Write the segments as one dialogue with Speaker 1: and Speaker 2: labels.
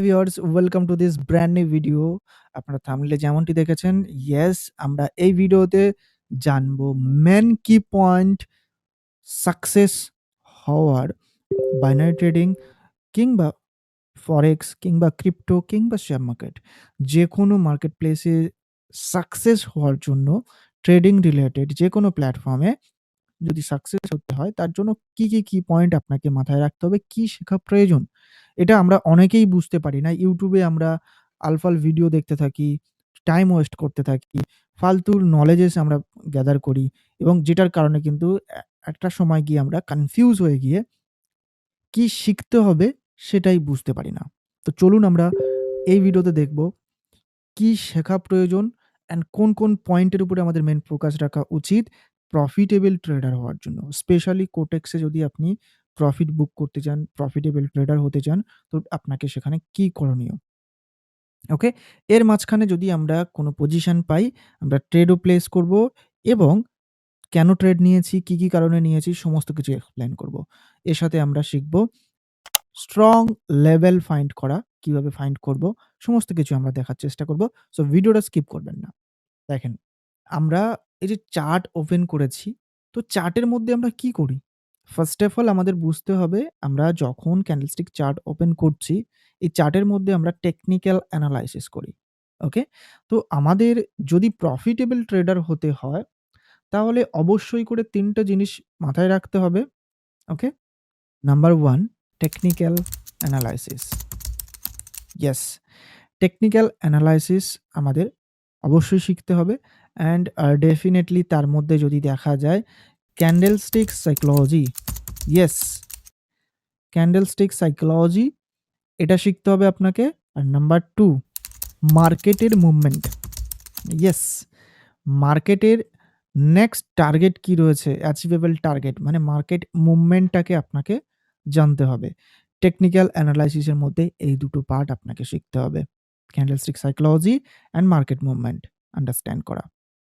Speaker 1: Viewers welcome to this brand new video আপনারা থাম্বনেলে যেমনটি দেখেছেন ইয়েস আমরা এই ভিডিওতে জানব মেন কি পয়েন্ট সাকসেস হওয়ার বাইনারি ট্রেডিং কিংবা ফরেক্স কিংবা ক্রিপ্টো কিংবা শেয়ার মার্কেট যে কোনো মার্কেট প্লেসে সাকসেস হওয়ার জন্য ট্রেডিং রিলেটেড যে কোনো প্ল্যাটফর্মে যদি সাকসেস হতে হয়, তার জন্য কি কি কি পয়েন্ট আপনাকে মাথায় রাখতে হবে? কি শেখা প্রয়োজন? এটা আমরা অনেকেই বুঝতে পারি না। ইউটিউবে আমরা আলফাল ভিডিও দেখতে থাকি টাইম ওয়েস্ট করতে থাকি ফালতুর নলেজেস আমরা গ্যাদার করি এবং যেটার কারণে কিন্তু একটা সময় গিয়ে আমরা কনফিউজ হয়ে গিয়ে কি শিখতে হবে সেটাই বুঝতে পারি না। তো চলুন আমরা এই ভিডিওতে দেখব, কি শেখা প্রয়োজন অ্যান্ড কোন কোন পয়েন্টের উপরে আমাদের মেন ফোকাস রাখা উচিত? প্রফিটেবল ট্রেডার হওয়ার জন্য। স্পেশালি কোটেক্সে যদি আপনি প্রফিট বুক করতে চান প্রফিটেবল ট্রেডার হতে চান, তো আপনাকে সেখানে কি করণীয়? ওকে এর মাঝখানে যদি আমরা কোনো পজিশন পাই, আমরা ট্রেডও প্লেস করব এবং কেন ট্রেড নিয়েছি, কি কি কারণে নিয়েছি, সমস্ত কিছু এক্সপ্লেন করব। এর সাথে আমরা শিখব স্ট্রং লেভেল ফাইন্ড করা, কীভাবে ফাইন্ড করব, সমস্ত কিছু আমরা দেখার চেষ্টা করব। সো ভিডিওটা স্কিপ করবেন না। দেখেন, আমরা এই যে চার্ট ওপেন করেছি, তো চার্টের মধ্যে আমরা কি করি? ফার্স্ট অফ অল আমাদের বুঝতে হবে, আমরা যখন ক্যান্ডেলস্টিক চার্ট ওপেন করছি, এই চার্টের মধ্যে আমরা টেকনিক্যাল অ্যানালাইসিস করি ওকে তো আমাদের যদি প্রফিটেবল ট্রেডার হতে হয়, তাহলে অবশ্যই করে তিনটা জিনিস মাথায় রাখতে হবে okay number one technical analysis yes technical analysis আমাদের অবশ্যই শিখতে হবে। অ্যান্ড ডেফিনেটলি তার মধ্যে যদি দেখা যায় candlestick psychology yes candlestick psychology এটা শিখতে হবে আপনাকে। আর নাম্বার টু মার্কেটের মুভমেন্ট ইয়েস মার্কেটের নেক্সট টার্গেট কি রয়েছে? অ্যাচিভেবল টার্গেট মানে মার্কেট মুভমেন্টটাকে আপনাকে জানতে হবে। টেকনিক্যাল অ্যানালাইসিসের মধ্যে এই দুটো পার্ট আপনাকে শিখতে হবে। Candlestick psychology and market movement understand করা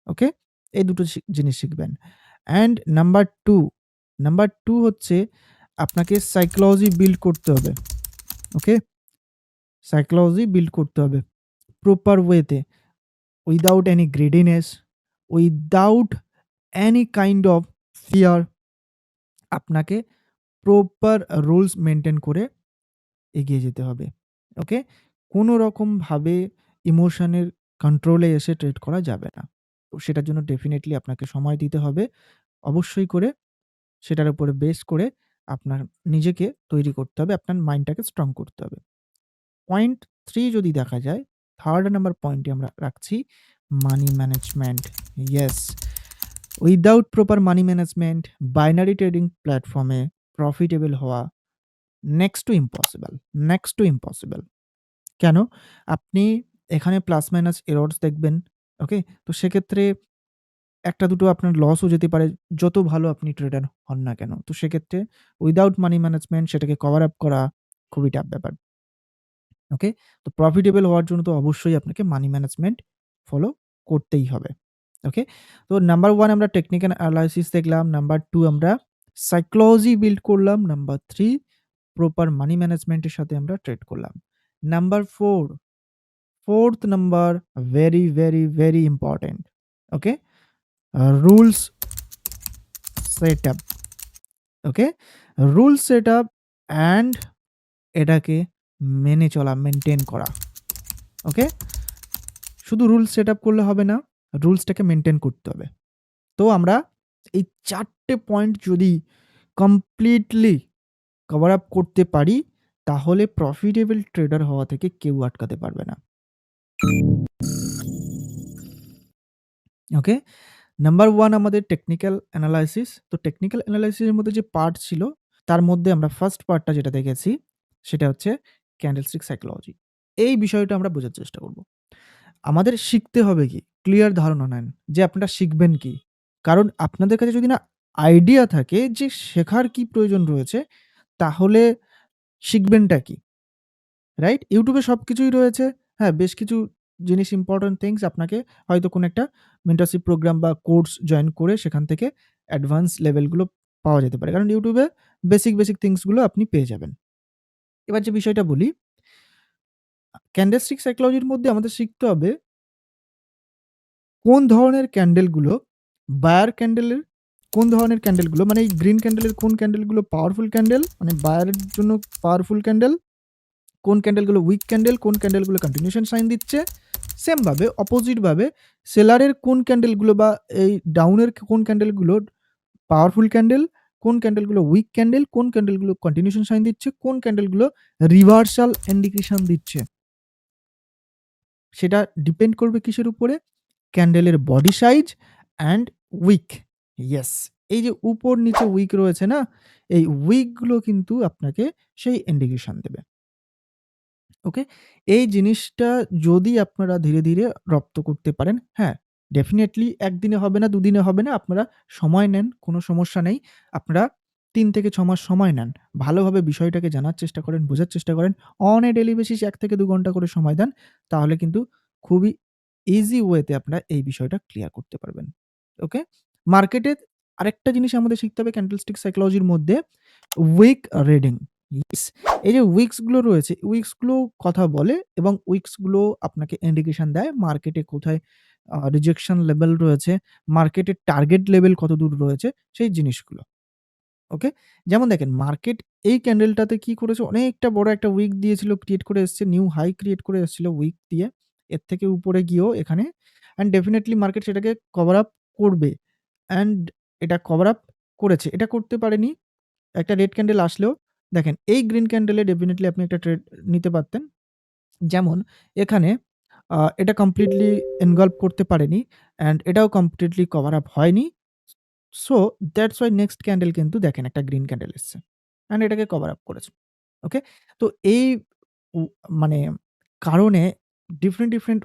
Speaker 1: ওকে এই দুটো জিনিস শিখবেন। And number two number two হচ্ছে আপনাকে সাইকোলজি বিল্ড করতে হবে ওকে সাইকোলজি বিল্ড করতে হবে প্রপার ওয়েতে without any greediness without any kind of fear আপনাকে প্রপার রুলস মেনটেন করে এগিয়ে যেতে হবে ওকে কোনো রকমভাবে ইমোশনের কন্ট্রোলে এসে ট্রেড করা যাবে না। তো সেটার জন্য ডেফিনেটলি আপনাকে সময় দিতে হবে। অবশ্যই করে সেটার উপরে বেস করে আপনার নিজেকে তৈরি করতে হবে, আপনার মাইন্ডটাকে স্ট্রং করতে হবে। পয়েন্ট থ্রি যদি দেখা যায় থার্ড নাম্বার পয়েন্টে আমরা রাখছি money management yes without proper money management binary trading প্ল্যাটফর্মে প্রফিটেবল হওয়া next to impossible next to impossible কেন? আপনি এখানে প্লাস মাইনাস এরর্স দেখবেন ওকে তো সেক্ষেত্রে একটা দুটো আপনার লসও যেতে পারে, যত ভালো আপনি ট্রেডার হন না কেন। তো সেক্ষেত্রে উইদাউট মানি ম্যানেজমেন্ট সেটাকে কভার আপ করা খুবই টাফ ব্যাপার ওকে তো প্রফিটেবল হওয়ার জন্য তো অবশ্যই আপনাকে মানি ম্যানেজমেন্ট ফলো করতেই হবে ওকে তো নাম্বার ওয়ান আমরা টেকনিক্যাল অ্যানালাইসিস দেখলাম নাম্বার টু আমরা সাইকোলজি বিল্ড করলাম নাম্বার থ্রি প্রপার মানি ম্যানেজমেন্টের সাথে আমরা ট্রেড করলাম। Four fourth number very very very important okay rules set up okay rule set up and এটাকে মেনে চলা মেনটেন করা। ওকে শুধু রুলস সেট আপ করলে হবে না রুলসটাকে মেনটেন করতে হবে। তো আমরা এই চারটে পয়েন্ট যদি কমপ্লিটলি কভার আপ করতে পারি তাহলে প্রফিটেবল ট্রেডার হওয়া থেকে কেউ আটকাতে পারবে না। ওকে নাম্বার ওয়ান আমাদের টেকনিক্যাল অ্যানালাইসিস তো টেকনিক্যাল অ্যানালাইসিসের মধ্যে যে পার্ট ছিল, তার মধ্যে আমরা ফার্স্ট পার্টটা যেটা দেখেছি, সেটা হচ্ছে ক্যান্ডেলস্টিক সাইকোলজি এই বিষয়টা আমরা বোঝার চেষ্টা করব। আমাদের শিখতে হবে কি? ক্লিয়ার ধারণা নেন যে আপনারা শিখবেন কি? কারণ আপনাদের কাছে যদি না আইডিয়া থাকে যে শেখার কি প্রয়োজন রয়েছে, তাহলে শিখবেনটা কি রাইট ইউটিউবে সব কিছুই রয়েছে হ্যাঁ বেশ কিছু জিনিস ইম্পোর্টেন্ট থিংস আপনাকে হয়তো কোনো একটা মেন্টরশিপ প্রোগ্রাম বা কোর্স জয়েন করে সেখান থেকে অ্যাডভান্স লেভেলগুলো পাওয়া যেতে পারে। কারণ ইউটিউবে বেসিক, বেসিক থিংসগুলো আপনি পেয়ে যাবেন। এবার যে বিষয়টা বলি আ ক্যান্ডেলস্টিক সাইকোলজির মধ্যে আমাদের শিখতে হবে কোন ধরনের ক্যান্ডেলগুলো বায়ার ক্যান্ডেলের কোন ধরনের ক্যান্ডেলগুলো মানে এই গ্রিন ক্যান্ডেলের কোন ক্যান্ডেলগুলো পাওয়ারফুল ক্যান্ডেল মানে বায়ারের জন্য পাওয়ারফুল ক্যান্ডেল, কোন ক্যান্ডেলগুলো উইক ক্যান্ডেল, কোন ক্যান্ডেলগুলো কন্টিনিউশন সাইন দিচ্ছে। সেমভাবে অপোজিটভাবে সেলারের কোন ক্যান্ডেলগুলো বা এই ডাউনের কোন ক্যান্ডেলগুলো পাওয়ারফুল ক্যান্ডেল, কোন ক্যান্ডেলগুলো উইক ক্যান্ডেল, কোন ক্যান্ডেলগুলো কন্টিনিউশন সাইন দিচ্ছে, কোন ক্যান্ডেলগুলো রিভার্সাল ইন্ডিকেশন দিচ্ছে। সেটা ডিপেন্ড করবে কিসের উপরে? ক্যান্ডেলের body size and wick. Yes! এই যে উপর নিচে উইক রয়েছে না? এই উইকগুলো কিন্তু আপনাকে সেই ইন্ডিকেশন দেবে। ওকে? এই জিনিসটা যদি আপনারা ধীরে, ধীরে রপ্ত করতে পারেন, হ্যাঁ, ডেফিনিটলি একদিনে হবে না, দুদিনে হবে না। আপনারা সময় নেন, কোনো সমস্যা নেই। আপনারা ৩ থেকে ৬ মাস সময় নেন। ভালোভাবে বিষয়টাকে জানার চেষ্টা করেন, বোঝার চেষ্টা করেন। অন এ ডেইলি বেসিস ১ থেকে ২ ঘণ্টা করে সময় দেন। তাহলে কিন্তু খুবই ইজি ওয়েতে আপনারা এই বিষয়টা ক্লিয়ার করতে পারবেন। ওকে? মার্কেটের আরেকটা জিনিস আমাদের শিখতে হবে ক্যান্ডেলস্টিক সাইকোলজির মধ্যে উইক রিডিং। এই যে উইকসগুলো রয়েছে, উইকসগুলো কথা বলে এবং উইকসগুলো আপনাকে ইন্ডিকেশন দেয় মার্কেটে কোথায় রিজেকশন লেভেল রয়েছে, মার্কেটের টার্গেট লেভেল কত দূর রয়েছে, সেই জিনিসগুলো। ওকে? যেমন দেখেন মার্কেট এই ক্যান্ডেলটাতে কি করেছে? অনেকটা বড় একটা উইক দিয়েছিল, ক্রিয়েট করে এসছে, নিউ হাই ক্রিয়েট করে এসছিল উইক দিয়ে। এর থেকে উপরে গিয়েও এখানে অ্যান্ড ডেফিনেটলি মার্কেট সেটাকে কভার আপ করবে। অ্যান্ড এটা কভার আপ করেছে। এটা করতে পারেনি। একটা রেড ক্যান্ডেল আসলেও দেখেন এই গ্রিন ক্যান্ডেলে ডেফিনিটলি আপনি একটা ট্রেড নিতে পারতেন। যেমন এখানে এটা কমপ্লিটলি এনগল্ফ করতে পারেনি অ্যান্ড এটাও কমপ্লিটলি কভার আপ হয়নি। So that's why next candle কিন্তু দেখেন একটা গ্রিন ক্যান্ডেল এসছে। অ্যান্ড এটাকে কভার আপ করেছে। ওকে? তো এই মানে কারণে ডিফারেন্ট, ডিফারেন্ট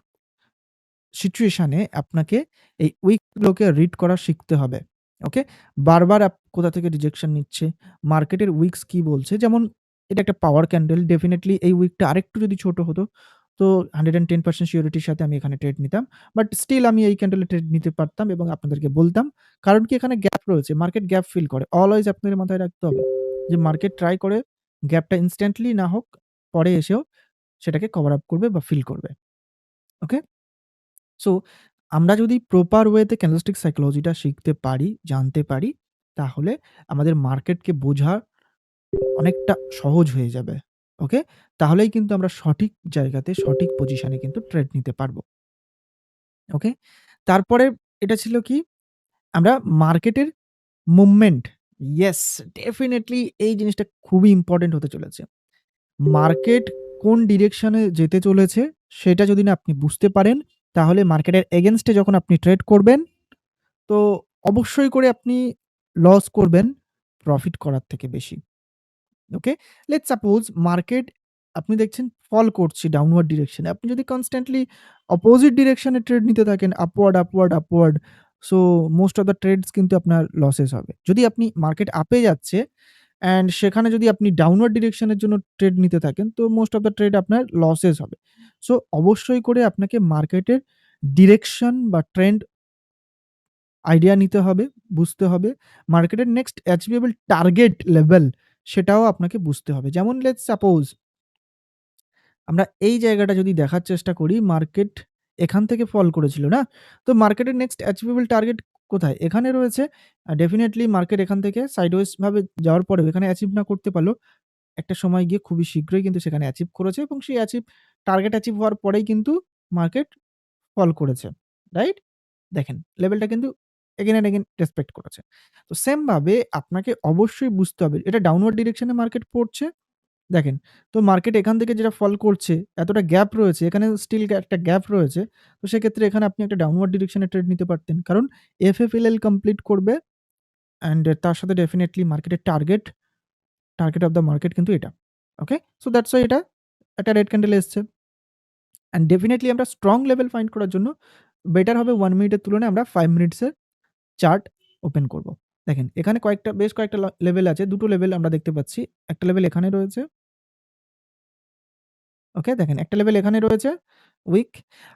Speaker 1: সিচুয়েশন আপনাকে এই উইক গুলোকে রিড করা শিখতে হবে। ওকে? বারবার কোথা থেকে রিজেকশন নিচ্ছে, মার্কেটের উইকস কি বলছে। যেমন এটা একটা পাওয়ার ক্যান্ডেল। ডেফিনেটলি এই উইকটা আরেকটু যদি ছোট হতো, তো 110% সিউরিটির সাথে আমি এখানে ট্রেড নিতাম। বাট স্টিল আমি এই ক্যান্ডেলে ট্রেড নিতে পারতাম এবং আপনাদেরকে বলতাম। কারণ কি এখানে গ্যাপ রয়েছে। মার্কেট গ্যাপ ফিল করে। অলওয়েজ আপনাদের মাথায় রাখতে হবে যে মার্কেট ট্রাই করে গ্যাপটা ইনস্ট্যান্টলি না হোক, পরে এসেও সেটাকে কভার আপ করবে বা ফিল করবে। ওকে? সো আমরা যদি প্রপার ওয়েতে ক্যান্ডেলস্টিক সাইকোলজিটা শিখতে পারি, জানতে পারি, তাহলে আমাদের মার্কেটকে বোঝা অনেকটা সহজ হয়ে যাবে। ওকে? তাহলেই কিন্তু আমরা সঠিক জায়গাতে, সঠিক পজিশনে কিন্তু ট্রেড নিতে পারব। ওকে? তারপরে এটা ছিল কি? আমরা মার্কেটের মুভমেন্ট ইয়েস! ডেফিনিটলি এই জিনিসটা খুবই ইম্পোর্টেন্ট হতে চলেছে। মার্কেট কোন ডিরেকশন যেতে চলেছে, সেটা যদি না আপনি বুঝতে পারেন, তাহলে মার্কেটের এগেনস্টে যখন আপনি ট্রেড করবেন, তো অবশ্যই করে আপনি লস করবেন প্রফিট করার থেকে বেশি। ওকে? লেটস সাপোজ মার্কেট আপনি দেখছেন ফল করছে ডাউনওয়ার্ড ডিরেকশন। আপনি যদি কনস্ট্যান্টলি অপোজিট ডিরেকশন ট্রেড নিতে থাকেন upward, upward, upward, so most of the trades কিন্তু আপনার লসেস হবে। যদি আপনি মার্কেট আপে যাচ্ছে অ্যান্ড সেখানে যদি আপনি ডাউনওয়ার্ড ডিরেকশনের জন্য ট্রেড নিতে থাকেন, তো মোস্ট অফ দ্যা ট্রেড আপনার লসেস হবে। সো অবশ্যই করে আপনাকে মার্কেটের ডিরেকশন বা ট্রেন্ড আইডিয়া নিতে হবে, বুঝতে হবে। মার্কেটের নেক্সট অ্যাচিভেবল টার্গেট লেভেল সেটাও আপনাকে বুঝতে হবে। যেমন লেটস সাপোজ আমরা এই জায়গাটা যদি দেখার চেষ্টা করি, মার্কেট এখান থেকে ফল করেছিল না? তো মার্কেটের নেক্সট অ্যাচিভেবল টার্গেট কোথায়? এখানে রয়েছে। ডেফিনেটলি মার্কেট এখান থেকে সাইডওয়েজ ভাবে যাওয়ার পরেও এখানে অ্যাচিভ না করতে পারলেও, একটা সময় গিয়ে খুবই শীঘ্রই কিন্তু সেখানে অ্যাচিভ করেছে এবং সেই অ্যাচিভ টার্গেট অ্যাচিভ হওয়ার পরেই কিন্তু মার্কেট ফল করেছে। রাইট? দেখেন লেভেলটা কিন্তু এগেইন অ্যান্ড এগেইন রেসপেক্ট করেছে। তো সেম ভাবে আপনাকে অবশ্যই বুঝতে হবে এটা ডাউনওয়ার্ড ডিরেকশন মার্কেট পড়ছে। দেখেন, তো মার্কেট এখান থেকে যেটা ফল করছে, এতটা গ্যাপ রয়েছে, এখানে স্টিল একটা গ্যাপ রয়েছে। তো সেক্ষেত্রে এখানে আপনি একটা ডাউনওয়ার্ড ডিরেকশন ট্রেড নিতে পারতেন। কারণ এফএফএলএল কমপ্লিট করবে অ্যান্ড তার সাথে ডেফিনিটলি মার্কেটের target, target of the market কিন্তু এটা। ওকে? সো দ্যাটস হোয়াই এটা একটা রেড ক্যান্ডেল এসছে। অ্যান্ড ডেফিনিটলি আমরা স্ট্রং লেভেল ফাইন্ড করার জন্য বেটার হবে 1 মিনিটের তুলনায় আমরা 5 মিনিটস এর চার্ট ওপেন করব। দেখেন এখানে কয়েকটা বেশ কয়েকটা লেভেল আছে। দুটো লেভেল আমরা দেখতে পাচ্ছি। একটা লেভেল এখানে রয়েছে। ওকে? দেখেন একটা লেভেল এখানে রয়েছে। উইক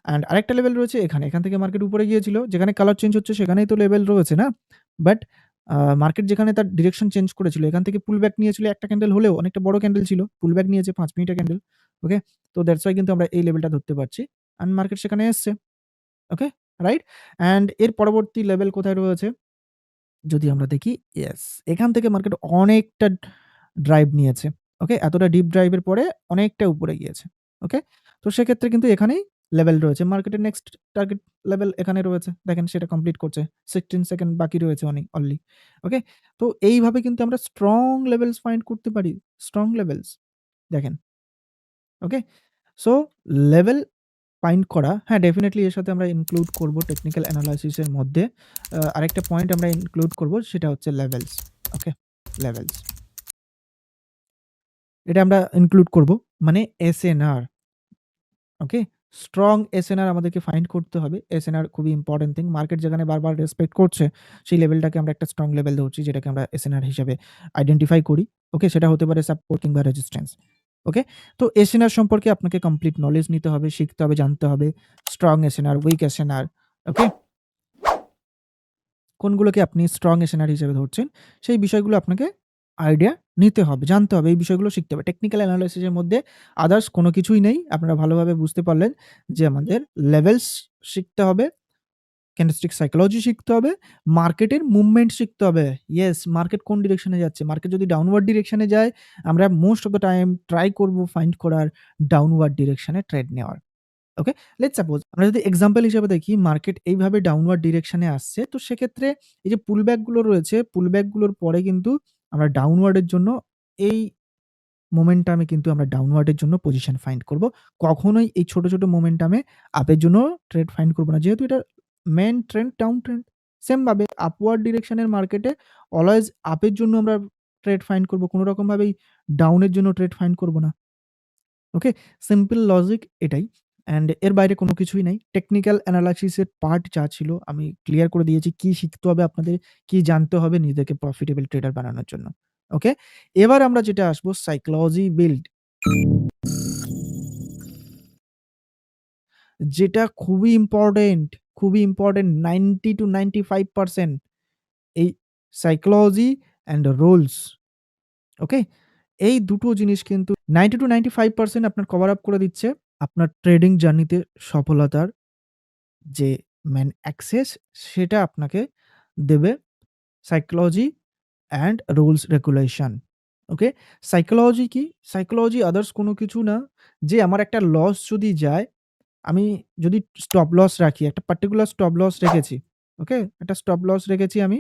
Speaker 1: অ্যান্ড আরেকটা লেভেল রয়েছে এখানে। এখান থেকে মার্কেট উপরে গিয়েছিল। যেখানে কালার চেঞ্জ হচ্ছে সেখানেই তো লেভেল রয়েছে না? বাট মার্কেট যেখানে তার ডিরেকশন চেঞ্জ করেছিল, এখান থেকে পুল ব্যাক নিয়েছিল একটা ক্যান্ডেল হলেও, অনেকটা বড় ক্যান্ডেল ছিল। পুল ব্যাক নিয়েছে পাঁচ মিনিটের ক্যান্ডেল। ওকে? তো দ্যাটস ওয়াই কিন্তু আমরা এই লেভেলটা ধরতে পারছি। অ্যান্ড মার্কেট সেখানে এসছে। ওকে? রাইট? অ্যান্ড এর পরবর্তী লেভেল কোথায় রয়েছে? যদি আমরা দেখি ইয়েস এখান থেকে মার্কেট অনেকটা ড্রাইভ নিয়েছে। ওকে? এতটা ডিপ ড্রাইভের পরে অনেকটা উপরে গিয়েছে। ওকে? তো সেক্ষেত্রে কিন্তু এখানেই লেভেল রয়েছে। মার্কেটের নেক্সট টার্গেট লেভেল এখানে রয়েছে। দেখেন সেটা কমপ্লিট করছে। 16 সেকেন্ড বাকি রয়েছে অনেক অনলি। ওকে? তো এইভাবে কিন্তু আমরা স্ট্রং লেভেলস ফাইন্ড করতে পারি। Strong levels. দেখেন। ওকে? সো লেভেল ফাইন্ড করা হ্যাঁ, ডেফিনেটলি এর সাথে আমরা ইনক্লুড করব টেকনিক্যাল অ্যানালাইসিস এর মধ্যে আরেকটা পয়েন্ট আমরা ইনক্লুড করব সেটা হচ্ছে লেভেলস। ওকে? লেভেলস। এটা আমরা ইনক্লুড করব। মানে এসএনআর। ওকে? স্ট্রং এসএনআর আমাদেরকে ফাইন্ড করতে হবে। এসএনআর খুবই ইম্পোর্টেন্ট থিং। মার্কেট যেখানে বারবার রেসপেক্ট করছে সেই লেভেলটাকে আমরা একটা স্ট্রং লেভেল ধরছি যেটাকে আমরা এসএনআর হিসাবে আইডেন্টিফাই করি। ওকে? সেটা হতে পারে সাপোর্ট কিংবা রেজিস্ট্যান্স। ওকে? তো এসএনআর সম্পর্কে আপনাকে কমপ্লিট নলেজ নিতে হবে, শিখতে হবে, জানতে হবে। Strong SNR, weak SNR. Okay? কোনগুলোকে আপনি স্ট্রং এসএনআর হিসেবে ধরছেন সেই বিষয়গুলো আপনাকে আইডিয়া নিতে হবে, জানতে হবে। এই বিষয়গুলো শিখতে হবে। টেকনিক্যাল অ্যানালাইসিস এর মধ্যে আদার্স কোনো কিছুই নেই। আপনারা ভালোভাবে বুঝতে পারলেন যে আমাদের লেভেলস শিখতে হবে, ক্যান্ডেলস্টিক সাইকোলজি শিখতে হবে, মার্কেটের মুভমেন্ট শিখতে হবে। ইয়েস, মার্কেট কোন ডিরেকশন যাচ্ছে। মার্কেট যদি ডাউনওয়ার্ড ডিরেকশন যায় আমরা most of the time try করব ফাইন্ড করার ডাউনওয়ার্ড ডিরেকশন ট্রেড নেওয়ার। ওকে? লেটস সাপোজ আমরা যদি এক্সাম্পল হিসেবে দেখি মার্কেট এইভাবে ডাউনওয়ার্ড ডিরেকশন আসছে। তো সেক্ষেত্রে এই যে পুল ব্যাক রয়েছে, পুল ব্যাক পরে কিন্তু আমরা ডাউনওয়ার্ডের জন্য এই মোমেন্টাম কিন্তু আমরা ডাউনওয়ার্ড এর জন্য পজিশন ফাইন্ড করব। কখনোই এই ছোট, ছোট মোমেন্টাম আপের জন্য ট্রেড ফাইন্ড করব না। যেহেতু এটা main trend down trend. Same ভাবে আপওয়ার্ড ডিরেকশন এর মার্কেটে অলওয়েজ আপের জন্য আমরা ট্রেড ফাইন্ড করব। কোনো রকমভাবেই ডাউনের জন্য ট্রেড ফাইন্ড করব না। ওকে? সিম্পল লজিক এটাই। অ্যান্ড এর বাইরে কোনো কিছুই নাই। টেকনিক্যাল অ্যানালাইসিস এর পার্ট যা ছিল আমি ক্লিয়ার করে দিয়েছি। কি শিখতে হবে আপনাদের, কি জানতে হবে নিজেদেরকে প্রফিটেবল ট্রেডার বানানোর জন্য। ওকে? এবার আমরা যেটা আসব সাইকোলজি বিল্ড। যেটা খুবই ইম্পর্টেন্ট, খুবই ইম্পোর্টেন্ট 90-95% এই সাইকোলজি অ্যান্ড রোলস। ওকে? এই দুটো জিনিস কিন্তু 90-95% আপনার কভার আপ করে দিচ্ছে আপনার ট্রেডিং জার্নিতে সফলতার যে মেন অ্যাক্সেস সেটা আপনাকে দেবে psychology and rules regulation. Okay? Psychology কি? সাইকোলজি আদার্স কোনো কিছু না যে আমার একটা লস যদি যায়, আমি যদি স্টপ লস রাখি, একটা পার্টিকুলার স্টপ লস রেখেছি। ওকে? একটা স্টপ লস রেখেছি আমি।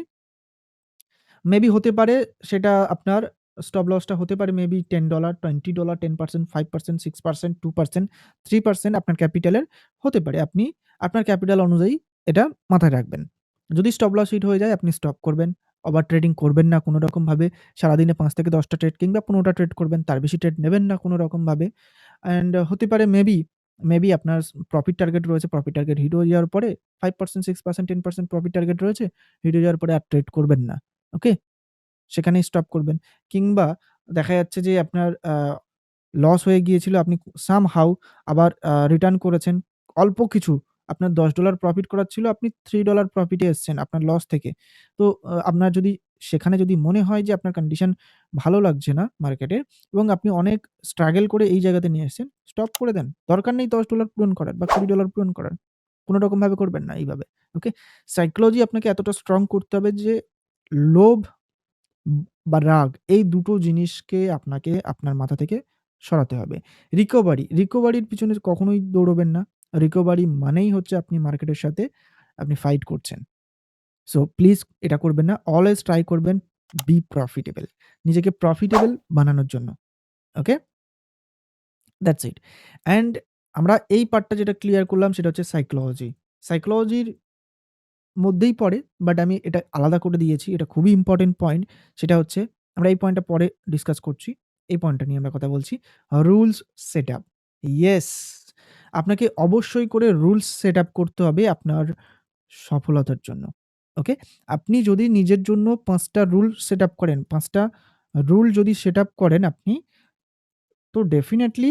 Speaker 1: মেবি হতে পারে সেটা আপনার স্টপ লসটা হতে পারে মেবি $10, $20, 10%, 5%, 6%, 2%, 3% আপনার ক্যাপিটালের হতে পারে। আপনি আপনার ক্যাপিটাল অনুযায়ী এটা মাথায় রাখবেন। যদি স্টপ লস হিট হয়ে যায় আপনি স্টপ করবেন। ওভার ট্রেডিং করবেন না কোনো রকমভাবে। সারাদিনে ৫ থেকে ১০ টা ট্রেড কিংবা ১৫ টা ট্রেড করবেন। তার বেশি ট্রেড নেবেন না কোনো রকমভাবে। অ্যান্ড হতে পারে মেবি, মেবি আপনার প্রফিট টার্গেট রয়েছে। প্রফিট টার্গেট হিট হয়ে যাওয়ার পরে 5%, 6%, 10% প্রফিট টার্গেট রয়েছে। হিট হয়ে যাওয়ার পরে আর ট্রেড করবেন না। ওকে? সেখানেই স্টপ করবেন। কিংবা দেখা যাচ্ছে যে আপনার লস হয়ে গিয়েছিল আপনি সাম হাউ আবার রিটার্ন করেছেন। অল্প কিছু আপনার $10 প্রফিট করার ছিল আপনি $3 প্রফিটে এসছেন আপনার লস থেকে। তো আপনার যদি সেখানে যদি মনে হয় যে আপনার কন্ডিশন ভালো লাগছে না মার্কেটে এবং আপনি অনেক স্ট্রাগল করে এই জায়গাতে নিয়ে এসেছেন, স্টপ করে দেন। দরকার নেই $10 পূরণ করার বা $20 পূরণ করার। কোন রকমভাবে করবেন না এইভাবে। ওকে? সাইকোলজি আপনাকে এতটা স্ট্রং করতে হবে যে লোভ বা রাগ এই দুটো জিনিসকে আপনাকে আপনার মাথা থেকে সরাতে হবে। রিকভারি, রিকভারির পিছনে কখনোই দৌড়বেন না। রিকভারি মানেই হচ্ছে আপনি মার্কেটের সাথে আপনি ফাইট করছেন। সো প্লিজ এটা করবেন না। অলওয়েজ ট্রাই করবেন বি প্রফিটেবল। নিজেকে প্রফিটেবল বানানোর জন্য। ওকে? That's it. অ্যান্ড আমরা এই পার্টটা যেটা ক্লিয়ার করলাম সেটা হচ্ছে সাইকোলজি। সাইকোলজির মধ্যেই পড়ে বাট আমি এটা আলাদা করে দিয়েছি। এটা খুবই ইম্পর্টেন্ট পয়েন্ট। সেটা হচ্ছে আমরা এই পয়েন্টটা পরে ডিসকাস করছি। এই পয়েন্টটা নিয়ে আমরা কথা বলছি। Rules set up yes! আপনাকে অবশ্যই করে রুলস সেট আপ করতে হবে আপনার সফলতার জন্য। ওকে? আপনি যদি নিজের জন্য ৫ টা রুল সেটআপ করেন, পাঁচটা রুল যদি সেট আপ করেন আপনি তো ডেফিনেটলি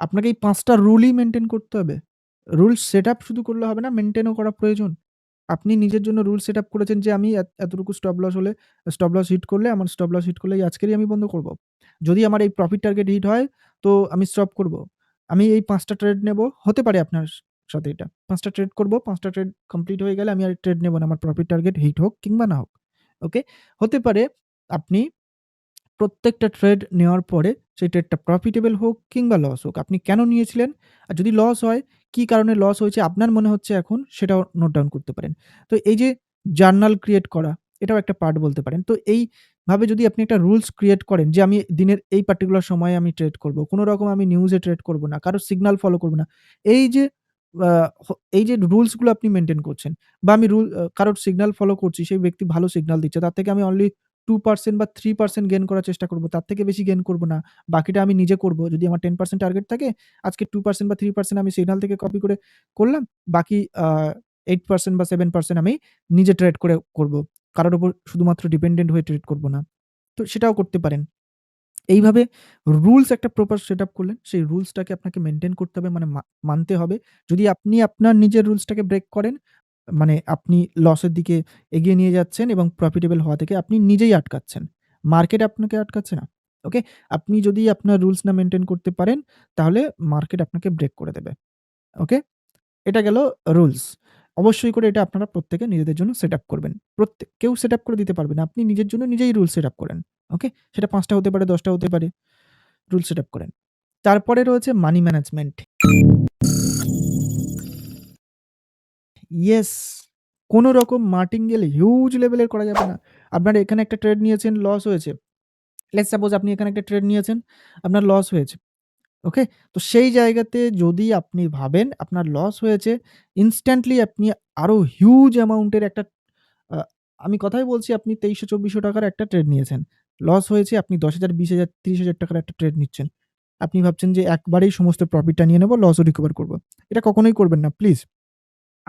Speaker 1: আপনাকে এই পাঁচটা রুলই মেনটেন করতে হবে। রুল সেটআপ শুধু করলে হবে না, মেনটেনও করা প্রয়োজন। আপনি নিজের জন্য রুল সেটআপ করেছেন যে আমি এত এতটুকু স্টপ লস হলে স্টপ লস হিট করলে আমার স্টপ লস হিট করলেই আজকেরই আমি বন্ধ করব। যদি আমার এই প্রফিট টার্গেট হিট হয় তো আমি স্টপ করব। আমি এই পাঁচটা ট্রেড নেব। হতে পারে আপনার সাথে এটা। পাঁচটা ট্রেড করব। পাঁচটা ট্রেড কমপ্লিট হয়ে গেলে আমি আর ট্রেড নেব না। আমার প্রফিট টার্গেট হিট হোক কিংবা না হোক। ওকে? হতে পারে আপনি প্রত্যেকটা ট্রেড নেওয়ার পরে সেই ট্রেডটা প্রফিটেবল হোক কিংবা লস হোক। আপনি কেন নিয়েছিলেন? আর যদি লস হয়, কি কারণে লস হয়েছে আপনার মনে হচ্ছে এখন সেটাও নোট ডাউন করতে পারেন। তো এই যে জার্নাল ক্রিয়েট করা, এটাও একটা পার্ট বলতে পারেন। তো এইভাবে যদি আপনি একটা রুলস ক্রিয়েট করেন যে আমি দিনের এই পার্টিকুলার সময়ে আমি ট্রেড করব। কোনো রকম আমি নিউজে ট্রেড করব না। কারও সিগনাল ফলো করব না। এই যে এই যে রুলসগুলো আপনি মেনটেন করছেন বা আমি রুল কারোর সিগনাল ফলো করছি, সেই ব্যক্তি ভালো সিগনাল দিচ্ছে। তার থেকে আমি অনলি 2% বা থ্রি পার্সেন্ট গেন করার চেষ্টা করব। তার থেকে বেশি গেন করব না। বাকিটা আমি নিজে করব। যদি আমার 10% টার্গেট থাকে, আজকে টু পার্সেন্ট বা থ্রি পার্সেন্ট আমি সিগনাল থেকে কপি করে করলাম। বাকি এইট পার্সেন্ট বা সেভেন পার্সেন্ট আমি নিজে ট্রেড করে করব। কারোর উপর শুধুমাত্র ডিপেন্ডেন্ট হয়ে ট্রেড করব না। তো সেটাও করতে পারেন। এইভাবে রুলস একটা প্রপার সেট আপ করলেন। সেই রুলসটাকে আপনাকে মেনটেন করতে হবে মানে মানতে হবে। যদি আপনি আপনার নিজের রুলসটাকে ব্রেক করেন, মানে আপনি লসের দিকে এগিয়ে নিয়ে যাচ্ছেন এবং প্রফিটেবল হওয়া থেকে আপনি নিজেই আটকাচ্ছেন। মার্কেট আপনাকে আটকাচ্ছে না। ওকে? আপনি যদি আপনার রুলস না মেইনটেইন করতে পারেন, তাহলে মার্কেট আপনাকে ব্রেক করে দেবে। ওকে? এটা গেল রুলস। অবশ্যই করে এটা আপনারা প্রত্যেকে নিজেদের জন্য সেটআপ করবেন। প্রত্যেক কেউ সেটআপ করে দিতে পারবে না। আপনি নিজের জন্য নিজেই রুল সেটআপ করেন। ওকে? সেটা ৫ টা হতে পারে, ১০ টা হতে পারে। রুল সেটআপ করেন। তারপরে রয়েছে মানি ম্যানেজমেন্ট। ইয়েস! কোন রকম মার্টিঙ্গেল হিউজ লেভেলের করা যাবে না। আপনার এখানে একটা ট্রেড নিয়েছেন, লস হয়েছে। লেটস সাপোজ আপনি এখানে একটা ট্রেড নিয়েছেন, আপনার লস হয়েছে। ওকে? তো সেই জায়গাতে যদি আপনি ভাবেন আপনার লস হয়েছে, ইনস্ট্যান্টলি আপনি আরও হিউজ অ্যামাউন্টের একটা আমি কথাই বলছি আপনি তেইশশো চব্বিশশো টাকার একটা ট্রেড নিয়েছেন। লস হয়েছে আপনি দশ হাজার বিশ হাজার তিরিশ হাজার টাকার একটা ট্রেড নিচ্ছেন। আপনি ভাবছেন যে একবারেই সমস্ত প্রফিটটা নিয়ে নেব, লসও রিকভার করব। এটা কখনোই করবেন না প্লিজ।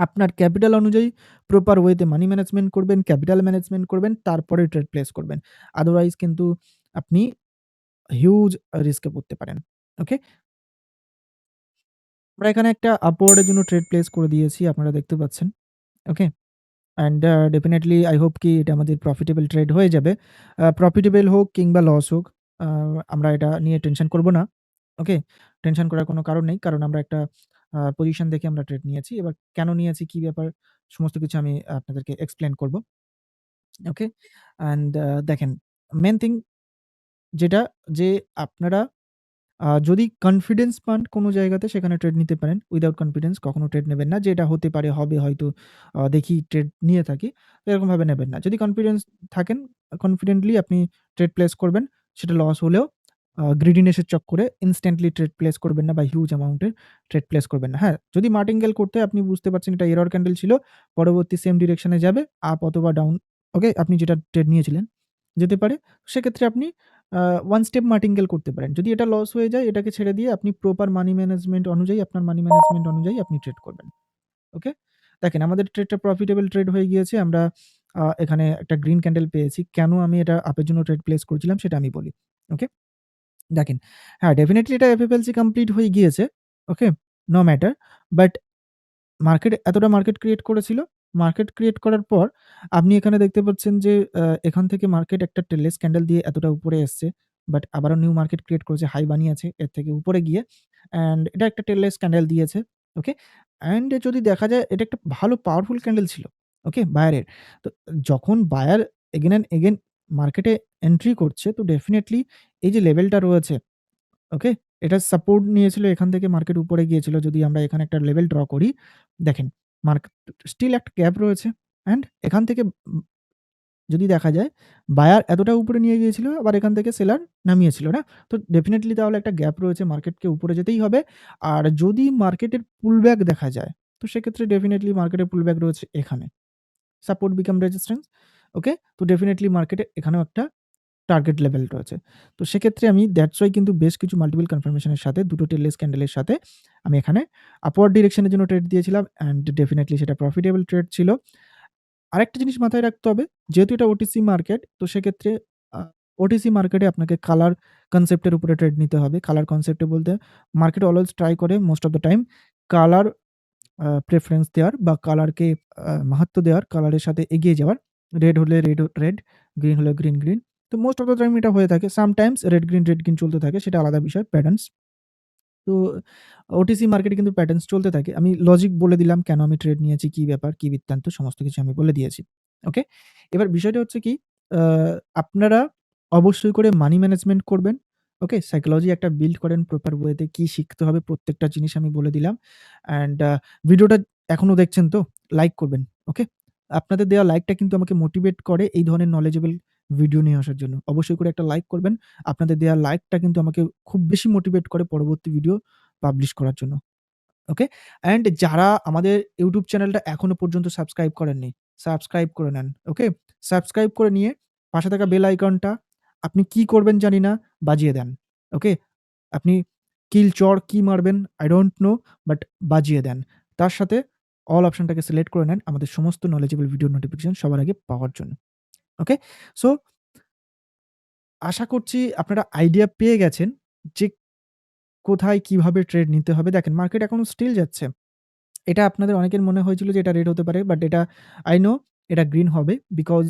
Speaker 1: আপনার ক্যাপিটাল অনুযায়ী প্রপার ওয়েতে মানি ম্যানেজমেন্ট করবেন, ক্যাপিটাল ম্যানেজমেন্ট করবেন, তারপরে ট্রেড প্লেস করবেন। আদারওয়াইজ কিন্তু আপনি হিউজ রিস্কে পড়তে পারেন। ওকে? আমরা এখানে একটা আপওয়ার্ড এর জন্য ট্রেড প্লেস করে দিয়েছি। আপনারা দেখতে পাচ্ছেন। Okay? And definitely I hope কি এটা আমাদের প্রফিটেবল ট্রেড হয়ে যাবে। প্রফিটেবল হোক কিংবা লস হোক, আমরা এটা নিয়ে টেনশন করব না। ওকে? টেনশন করার কোনো কারণ নেই। কারণ আমরা একটা পজিশন দেখে আমরা ট্রেড নিয়েছি। এবার কেন নিয়েছি, কি ব্যাপার সমস্ত কিছু আমি আপনাদেরকে এক্সপ্লেইন করব। ওকে? অ্যান্ড দেখেন মেইন থিং যেটা যে আপনারা যদি কনফিডেন্স পান কোন জায়গাতে সেখানে ট্রেড নিতে পারেন। উইথআউট কনফিডেন্স কখনো ট্রেড নেবেন না। যে এটা হতে পারে, হবে হয়তো দেখি ট্রেড নিয়ে থাকি। এরকমভাবে নেবেন না। যদি কনফিডেন্স থাকেন, কনফিডেন্টলি আপনি ট্রেড প্লেস করবেন। সেটা লস হলেও আ গ্রিডিনেস এর চক্করে ইনস্ট্যান্টলি ট্রেড প্লেস করবেন না বা হিউজ অ্যামাউন্ট এর ট্রেড প্লেস করবেন না। হ্যাঁ, যদি মার্টিঙ্গেল করতে আপনি বুঝতে পারছেন এটা এরর ক্যান্ডেল ছিল। পরবর্তী সেম ডিরেকশন যাবে, আপ অথবা ডাউন। ওকে? আপনি যেটা ট্রেড নিয়েছিলেন, যেতে পারে। সেক্ষেত্রে আপনি ওয়ান স্টেপ মার্টিঙ্গেল করতে পারেন। যদি এটা লস হয়ে যায়, এটাকে ছেড়ে দিয়ে আপনি প্রপার মানি ম্যানেজমেন্ট অনুযায়ী আপনার মানি ম্যানেজমেন্ট অনুযায়ী আপনি ট্রেড করবেন। ওকে? দেখেন আমাদের ট্রেডটা প্রফিটেবল ট্রেড হয়ে গিয়েছে। আমরা এখানে একটা গ্রিন ক্যান্ডেল পেয়েছি। কেন আমি এটা আপের জন্য ট্রেড প্লেস করেছিলাম সেটা আমি বলি। ওকে? দেখেন, হ্যাঁ, ডেফিনেটলি এটা এফএফএলসি কমপ্লিট হয়ে গিয়েছে। Okay? No matter. But market এতটা মার্কেট ক্রিয়েট করেছিল। মার্কেট ক্রিয়েট করার পর আপনি এখানে দেখতে পাচ্ছেন যে এখান থেকে মার্কেট একটা টেললেস ক্যান্ডেল দিয়ে এতটা উপরে এসছে। বাট আবারও নিউ মার্কেট ক্রিয়েট করেছে, হাই বানিয়েছে এর থেকে উপরে গিয়ে। অ্যান্ড এটা একটা টেললেস ক্যান্ডেল দিয়েছে। ওকে? অ্যান্ড যদি দেখা যায় এটা একটা ভালো পাওয়ারফুল ক্যান্ডেল ছিল। ওকে? বায়ারের। তো যখন বায়ার এগেন অ্যান্ড এগেইন মার্কেটে এন্ট্রি করছে তো ডেফিনিটলি এই যে লেভেলটা রয়েছে, ওকে? এটা সাপোর্ট নিয়েছিল এখান থেকে মার্কেট উপরে গিয়েছিল। যদি আমরা এখানে একটা লেভেল ড্র করি, দেখেন মার্কেট স্টিল একটা গ্যাপ রয়েছে। অ্যান্ড এখান থেকে যদি দেখা যায় বায়ার এতটা উপরে নিয়ে গিয়েছিল, আবার এখান থেকে সেলার নামিয়েছিল, না? তো ডেফিনিটলি তাহলে একটা গ্যাপ রয়েছে, মার্কেটকে উপরে যেতেই হবে। আর যদি মার্কেটের পুলব্যাক দেখা যায়, তো সেক্ষেত্রে ডেফিনিটলি মার্কেটের পুলব্যাক রয়েছে এখানে। Support become resistance. ওকে? তো ডেফিনেটলি মার্কেটে এখানেও একটা টার্গেট লেভেল রয়েছে। তো সেক্ষেত্রে আমি দ্যাটস ওয়াই কিন্তু বেশ কিছু মাল্টিপল কনফার্মেশন এর সাথে দুটো টেললেস ক্যান্ডেলের সাথে আমি এখানে আপওয়ার্ড ডিরেকশনের জন্য ট্রেড দিয়েছিলাম। অ্যান্ড ডেফিনেটলি সেটা প্রফিটেবল ট্রেড ছিল। আরেকটা জিনিস মাথায় রাখতে হবে, যেহেতু এটা ওটিসি মার্কেট তো সেক্ষেত্রে ওটিসি মার্কেটে আপনাকে কালার কনসেপ্টের উপরে ট্রেড নিতে হবে। কালার কনসেপ্টে বলতে মার্কেট অলওয়েজ ট্রাই করে most of the time colour preference দেওয়ার বা কালারকে আ মাহাত্ম্য দেওয়ার, কালারের সাথে এগিয়ে যাওয়ার। রেড হলে রেড, রেড, গ্রিন হলে গ্রিন, গ্রিন। তো মোস্ট অফ দ্য টাইম এটা হয়ে থাকে। Sometimes red green, red green চলতে থাকে সেটা আলাদা বিষয় প্যাটার্নস। তো ওটিসি মার্কেটে কিন্তু প্যাটার্নস চলতে থাকে। আমি লজিক বলে দিলাম কেন আমি ট্রেড নিয়েছি, কি ব্যাপার, কি বৃত্তান্ত সমস্ত কিছু আমি বলে দিয়েছি। ওকে? এবার বিষয়টা হচ্ছে কি আপনারা অবশ্যই করে মানি ম্যানেজমেন্ট করবেন। ওকে? সাইকোলজি একটা বিল্ড করেন প্রপার ওয়েতে কি শিখতে হবে প্রত্যেকটা জিনিস আমি বলে দিলাম। অ্যান্ড ভিডিওটা এখনও দেখছেন তো? লাইক করবেন। ওকে? আপনাদের দেওয়া লাইকটা কিন্তু আমাকে মোটিভেট করে এই ধরনের নলেজেবল ভিডিও নিয়ে আসার জন্য। অবশ্যই করে একটা লাইক করবেন। আপনাদের দেওয়া লাইকটা কিন্তু আমাকে খুব বেশি মোটিভেট করে পরবর্তী ভিডিও পাবলিশ করার জন্য। ওকে? অ্যান্ড যারা আমাদের ইউটিউব চ্যানেলটা এখনও পর্যন্ত সাবস্ক্রাইব করেননি, সাবস্ক্রাইব করে নেন। ওকে? সাবস্ক্রাইব করে নিয়ে পাশে থাকা বেল আইকনটা আপনি কি করবেন জানি না, বাজিয়ে দেন। ওকে? আপনি কিল চর কি মারবেন আই ডোন্ট নো বাট বাজিয়ে দেন। তার সাথে অল অপশনটাকে সিলেক্ট করে নেন আমাদের সমস্ত নলেজেবল ভিডিও নোটিফিকেশন সবার আগে পাওয়ার জন্য। ওকে? সো আশা করছি আপনারা আইডিয়া পেয়ে গেছেন যে কোথায় কীভাবে ট্রেড নিতে হবে। দেখেন মার্কেট এখনও স্টিল যাচ্ছে। এটা আপনাদের অনেকের মনে হয়েছিল যে এটা রেড হতে পারে। বাট এটা আই নো এটা গ্রিন হবে বিকজ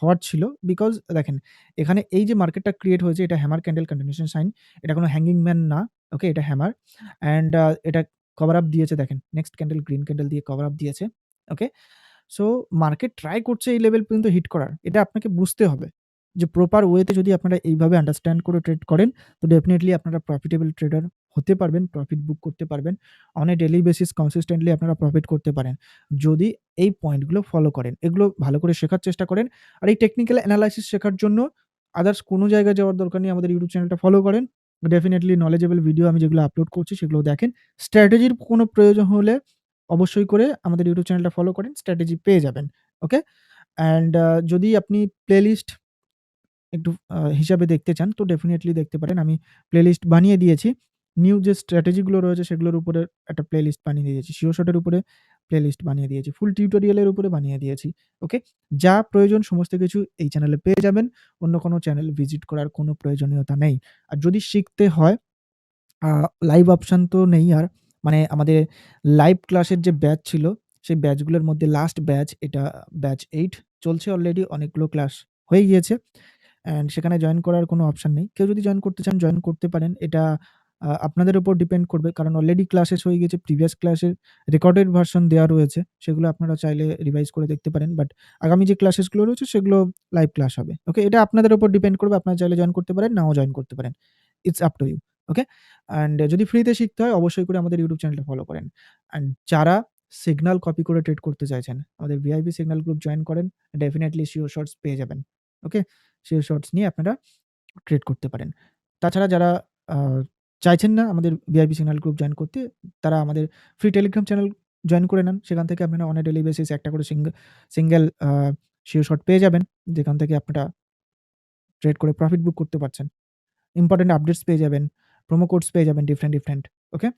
Speaker 1: হওয়ার ছিল। বিকজ দেখেন, এখানে এই যে মার্কেটটা ক্রিয়েট হয়েছে, এটা হ্যামার ক্যান্ডেল কন্টিনিউশন সাইন। এটা কোনো হ্যাঙ্গিং ম্যান না। ওকে? এটা হ্যামার। অ্যান্ড এটা কভার আপ দিয়েছে দেখেন। নেক্সট ক্যান্ডেল গ্রিন ক্যান্ডেল দিয়ে কভার আপ দিয়েছে। ওকে? সো মার্কেট ট্রাই করছে এই লেভেল পর্যন্ত হিট করার। এটা আপনাকে বুঝতে হবে। যে প্রপার ওয়েতে যদি আপনারা এইভাবে আন্ডারস্ট্যান্ড করে ট্রেড করেন তো ডেফিনিটলি আপনারা প্রফিটেবল ট্রেডার হতে পারবেন, প্রফিট বুক করতে পারবেন। On a daily basis consistently আপনারা প্রফিট করতে পারেন। যদি এই পয়েন্টগুলো ফলো করেন। এগুলো ভালো করে শেখার চেষ্টা করেন। আর এই টেকনিক্যাল অ্যানালাইসিস শেখার জন্য আদার্স কোনো জায়গায় যাওয়ার দরকার নেই। আমাদের ইউটিউব চ্যানেলটা ফলো করেন। ডেফিনিটলি নলেজেবল ভিডিও আমি যেগুলো আপলোড করছি সেগুলো দেখেন। স্ট্র্যাটেজির কোনো প্রয়োজন হলে অবশ্যই করে আমাদের ইউটিউব চ্যানেলটা ফলো করেন। স্ট্র্যাটেজি পেয়ে যাবেন। ওকে? অ্যান্ড যদি আপনি প্লেলিস্ট একটু হিসাবে দেখতে চান, তো ডেফিনেটলি দেখতে পারেন। আমি প্লেলিস্ট বানিয়ে দিয়েছি। নিউ যে স্ট্র্যাটেজিগুলো রয়েছে সেগুলোর উপরে একটা প্লেলিস্ট বানিয়ে দিয়েছি। সিও শটের উপরে প্লেলিস্ট বানিয়ে দিয়েছি। ফুল টিউটোরিয়ালের উপরে বানিয়ে দিয়েছি। ওকে? যা প্রয়োজন সমস্ত কিছু এই চ্যানেলে পেয়ে যাবেন। অন্য কোনো চ্যানেল ভিজিট করার কোনো প্রয়োজনীয়তা নেই। আর যদি শিখতে হয় লাইভ অপশন তো নেই আর। মানে আমাদের লাইভ ক্লাসের যে ব্যাচ ছিল, সেই ব্যাচগুলোর মধ্যে লাস্ট ব্যাচ এটা ব্যাচ 8 চলছে অলরেডি অনেকগুলো ক্লাস হয়ে গিয়েছে। অ্যান্ড সেখানে জয়েন করার কোনো অপশন নেই। কেউ যদি জয়েন করতে চান জয়েন করতে পারেন। এটা আপনাদের উপর ডিপেন্ড করবে। কারণ অলরেডি ক্লাসেস হয়ে গিয়েছে। প্রিভিয়াস ক্লাসের রেকর্ডেড ভার্সন দেওয়া রয়েছে। সেগুলো আপনারা চাইলে রিভাইজ করে দেখতে পারেন। বাট আগামী যে ক্লাসেসগুলো রয়েছে সেগুলো লাইভ ক্লাস হবে। ওকে? এটা আপনাদের উপর ডিপেন্ড করবে। আপনারা চাইলে জয়েন করতে পারেন, নাও জয়েন করতে পারেন। It's up to you. Okay? And যদি ফ্রিতে শিখতে হয় অবশ্যই করে আমাদের ইউটিউব চ্যানেলটা ফলো করেন। অ্যান্ড যারা সিগনাল কপি করে ট্রেড করতে চাইছেন, আমাদের ভিআইপি সিগনাল গ্রুপ জয়েন করেন। ডেফিনিটলি সিওর শর্টস পেয়ে যাবেন। ওকে? সিওর শর্টস নিয়ে আপনারা ট্রেড করতে পারেন। তাছাড়া যারা চাইছেন না আমাদের ভিআইপি সিগন্যাল গ্রুপ জয়েন করতে, তারা আমাদের ফ্রি টেলিগ্রাম চ্যানেল জয়েন করে নেন। সেখান থেকে আপনারা অন ডেলি বেসিস একটা করে সিঙ্গেল সিঙ্গেল শিও শট পেয়ে যাবেন। যেখান থেকে আপনারা ট্রেড করে প্রফিট বুক করতে পারছেন। ইম্পর্টেন্ট আপডেটস পেয়ে যাবেন। প্রোমো কোডস পেয়ে যাবেন different, different. Okay?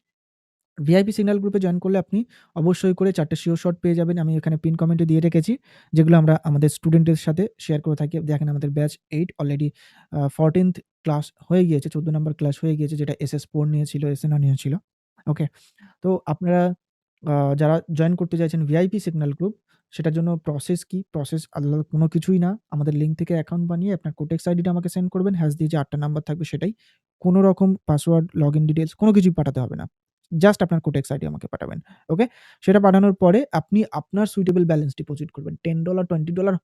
Speaker 1: VIP signal গ্রুপে জয়েন করলে আপনি অবশ্যই করে ৪ টা সিওর শট পেয়ে যাবেন। আমি এখানে পিন কমেন্টে দিয়ে রেখেছি। যেগুলো আমরা আমাদের স্টুডেন্টদের সাথে শেয়ার করে থাকি। দেখেন আমাদের batch eight already 14th class হয়ে গিয়েছে। 14 নম্বর ক্লাস হয়ে গিয়েছে যেটা এসএস4 নিয়েছিল, এসএনআর নিয়েছিল। ওকে? তো আপনারা যারা জয়েন করতে চাইছেন ভিআইপি সিগনাল গ্রুপ সেটার জন্য প্রসেস কি? প্রসেস আলাদা কোনো কিছুই না। আমাদের লিঙ্ক থেকে অ্যাকাউন্ট বানিয়ে আপনার কোটেক্স আইডিটা আমাকে সেন্ড করবেন। হ্যাশ দিয়ে যে আটটা নাম্বার থাকবে সেটাই। কোনো রকম পাসওয়ার্ড, লগ ইন ডিটেলস কোনো কিছুই পাঠাতে হবে না। জাস্ট আপনার কোটেক্স আইডি আমাকে পাঠাবেন। ওকে? সেটা পাঠানোর পরে আপনি আপনার সুইটেবল ব্যালেন্স ডিপোজিট করবেন। টেন ডলার টোয়েন্টি ডলার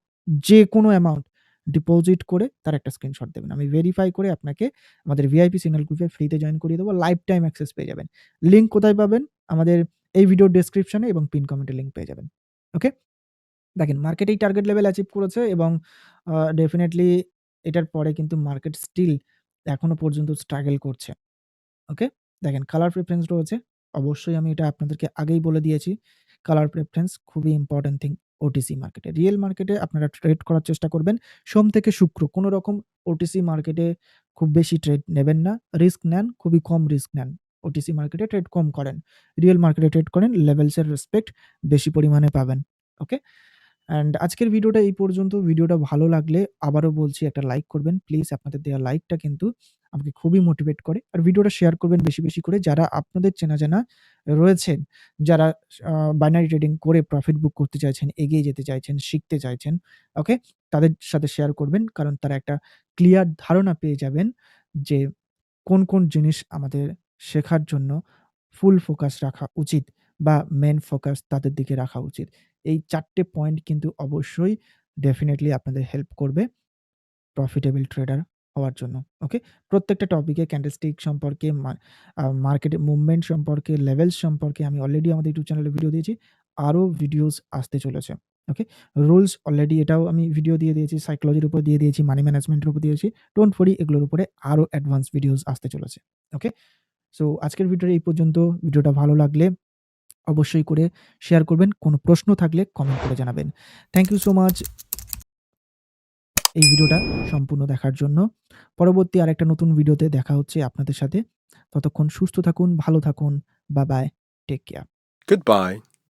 Speaker 1: যে কোনো অ্যামাউন্ট ডিপোজিট করে তার একটা স্ক্রিনশট দেবেন। আমি ভেরিফাই করে আপনাকে আমাদের ভিআইপি সিগনাল গ্রুপে ফ্রিতে জয়েন করিয়ে দেবো লাইফ টাইম অ্যাক্সেস পেয়ে যাবেন। লিঙ্ক কোথায় পাবেন? আমাদের এই ভিডিওর ডেসক্রিপশনে এবং পিন কমেন্টে লিঙ্ক পেয়ে যাবেন। ওকে? দেখেন মার্কেট এই টার্গেট লেভেল অ্যাচিভ করেছে এবং ডেফিনেটলি এটার পরে কিন্তু মার্কেট স্টিল এখনও পর্যন্ত স্ট্রাগল করছে। ওকে? দেখেন কালার প্রেফারেন্স রয়েছে। অবশ্যই আমি এটা আপনাদেরকে আগেই বলে দিয়েছি। কালার প্রেফারেন্স খুবই ইম্পোর্টেন্ট থিং ওটিসি মার্কেটে। রিয়েল মার্কেটে আপনারা ট্রেড করার চেষ্টা করবেন সোম থেকে শুক্র। কোনো রকম ওটিসি মার্কেটে খুব বেশি ট্রেড নেবেন না। রিস্ক নেন, খুবই কম রিস্ক নেন। ওটিসি মার্কেটে ট্রেড কম করেন। রিয়েল মার্কেটে ট্রেড করেন লেভেলসের রেসপেক্ট বেশি পরিমাণে পাবেন। ওকে? অ্যান্ড আজকের ভিডিওটা এই পর্যন্ত। ভিডিওটা ভালো লাগলে আবারও বলছি একটা লাইক করবেন। প্লিজ আপনাদের দেওয়া লাইকটা কিন্তু আমাকে খুবই মোটিভেট করে। আর ভিডিওটা শেয়ার করবেন বেশি, বেশি করে যারা আপনাদের চেনা জানা রয়েছেন, যারা বাইনারি ট্রেডিং করে প্রফিট বুক করতে চাইছেন, এগিয়ে যেতে চাইছেন, শিখতে চাইছেন, ওকে? তাদের সাথে শেয়ার করবেন। কারণ তারা একটা ক্লিয়ার ধারণা পেয়ে যাবেন যে কোন, কোন জিনিস আমাদের শেখার জন্য ফুল ফোকাস রাখা উচিত বা মেইন ফোকাস তাদের দিকে রাখা উচিত। এই চারটে পয়েন্ট কিন্তু অবশ্যই ডেফিনেটলি আপনাদের হেল্প করবে প্রফিটেবল ট্রেডার হওয়ার জন্য, ওকে? প্রত্যেকটা টপিকে ক্যান্ডেলস্টিক সম্পর্কে মা আ মার্কেটের মুভমেন্ট সম্পর্কে, লেভেলস সম্পর্কে আমি অলরেডি আমাদের ইউটিউব চ্যানেলে ভিডিও দিয়েছি। আরও ভিডিওস আসতে চলেছে, ওকে? রুলস অলরেডি এটাও আমি ভিডিও দিয়ে দিয়েছি, সাইকোলজির উপর দিয়ে দিয়েছি, মানি ম্যানেজমেন্টের উপর দিয়েছি। ডোন্ট ওয়ারি এগুলোর উপরে আরও অ্যাডভান্স ভিডিওস আসতে চলেছে, ওকে? সো আজকের ভিডিওটা এই পর্যন্ত। ভিডিওটা ভালো লাগলে অবশ্যই করে শেয়ার করবেন। কোনো প্রশ্ন থাকলে কমেন্ট করে জানাবেন। থ্যাংক ইউ সো মাচ এই ভিডিওটা সম্পূর্ণ দেখার জন্য। পরবর্তী আরেকটা নতুন ভিডিওতে দেখা হচ্ছে আপনাদের সাথে। ততক্ষণ সুস্থ থাকুন, ভালো থাকুন। বা বাই। Take care.
Speaker 2: Goodbye.